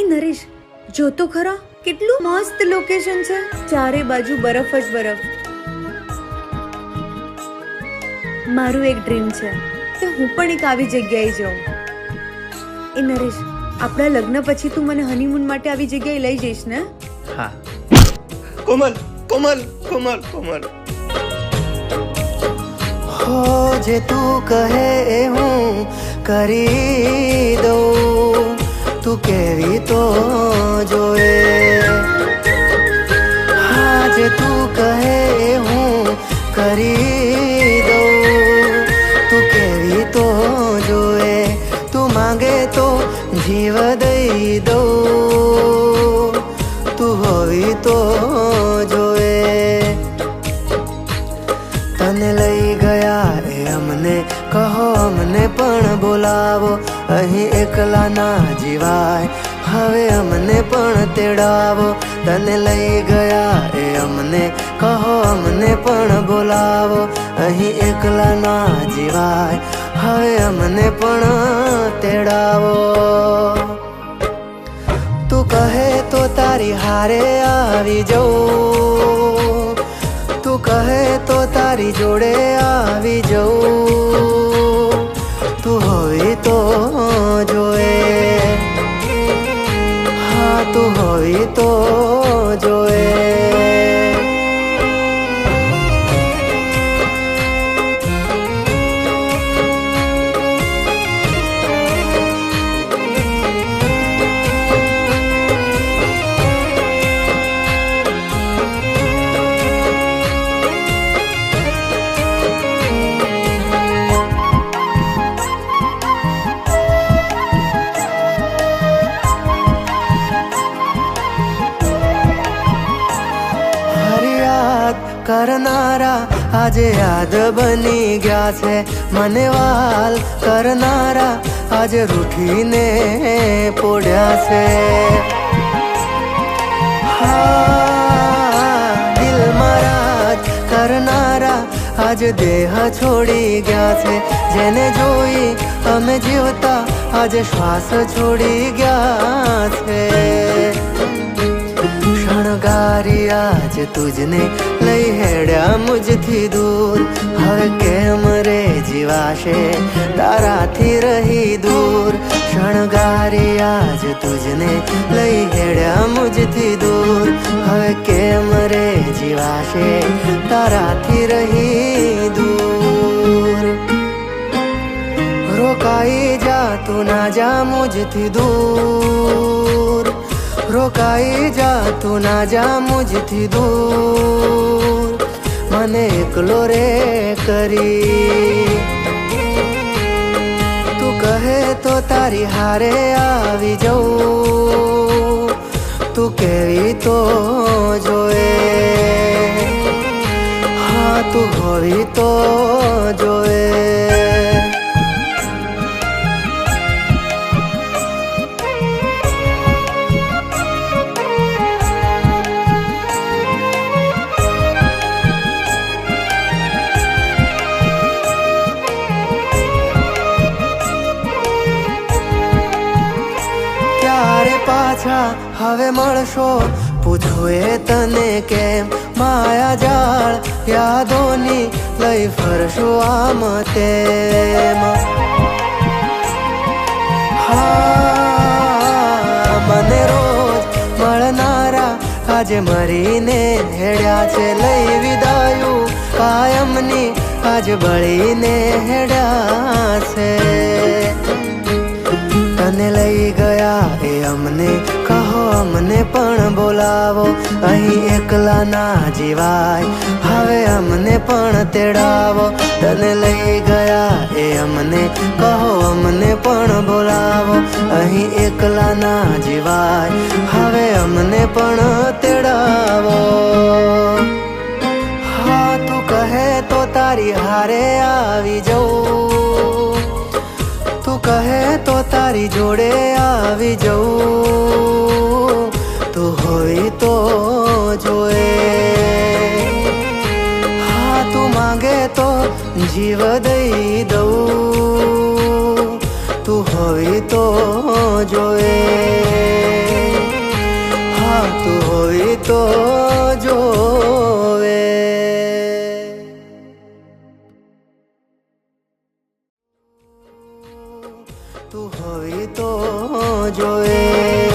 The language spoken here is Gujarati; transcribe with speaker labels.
Speaker 1: એ નરેશ જો તો ખરા? કેટલું મસ્ત લોકેશન છે. ચારે બાજુ બરફ જ બરફ. મારું એક ડ્રીમ છે કે હું પણ એક આવી જગ્યાએ જાઉં. એ નરેશ આપણા લગ્ન પછી તું મને હનીમૂન માટે આવી જગ્યાએ લઈ જઈશ ને?
Speaker 2: હા. કોમલ કોમલ કોમલ કોમલ. હો જે તું કહે એ હું કરી દઉં. તું કેવી તો જોએ. આજે તું કહે હું કરી દઉં. તું કેવી તો જોએ, તું માંગે તો જીવ દઈ દઉં. તું હોવી તો જોએ. તને લઈ ગયા અમને, કહો અમને પણ બોલાવો. અહીં એકલા ના જીવાય. હવે અમને પણ તેડાવો. તને લઈ ગયા એ અમને. કહો અમને પણ બોલાવો. અહીં એકલા ના જીવાય. હવે અમને પણ તેડાવો. તું કહે તો તારી હારે આવી જવું તું કહે તો તારી જોડે આવી જવું કરનારા આજે યાદ બની ગયા છે. મને વાલ કરનારા આજે રૂઠીને પોડ્યા છે. દિલ મારા કરનારા આજે દેહ છોડી ગયા છે. જેને જોઈ અમે જીવતા આજે શ્વાસ છોડી ગયા છે. શણગારી આજ તુજને લઈ હેડ્યા મુજથી દૂર. હવે કેમ રે જીવાશે? તારાથી રહી દૂર. શણગારી આજ તુજને લઈ હેડ્યા મુજથી દૂર. હવે કેમ રે જીવાશે? તારાથી રહી દૂર. રોકાઈ જા તું ના જા મુજથી દૂર. રોકાઈ જા તું ના જા મુજથી દૂર. મને એકલો રે કરી. તું કહે તો તારી હારે આવી જઉં. તું કેવી તો જોએ હા, તું હોવી તો પાછા હવે મળશો. પૂછું એ તને કેમ? માયા જાળ યાદોની લઈ ફરશો આમ તેમ. મને રોજ મળનારા આજે મરીને હેડ્યા છે. લઈ વિદાયું કાયમની, આજ બળીને હેડ્યા. પણ બોલાવો, અહીં એકલા ના જીવાય. હવે અમને પણ તેડાવો, તને લઈ ગયા એ અમને. કહો અમને પણ બોલાવો, અહીં એકલા ના જીવાય. હવે અમને પણ તેડાવો. હા, તું કહે તો તારી હારે આવી જવું તું કહે તો તારી જોડે આવી જવું તું માંગે તો જીવ દઈ દઉં. તું હોય તો જોએ. હા, તું હોય તો જોવે. તું હોય તો જોએ.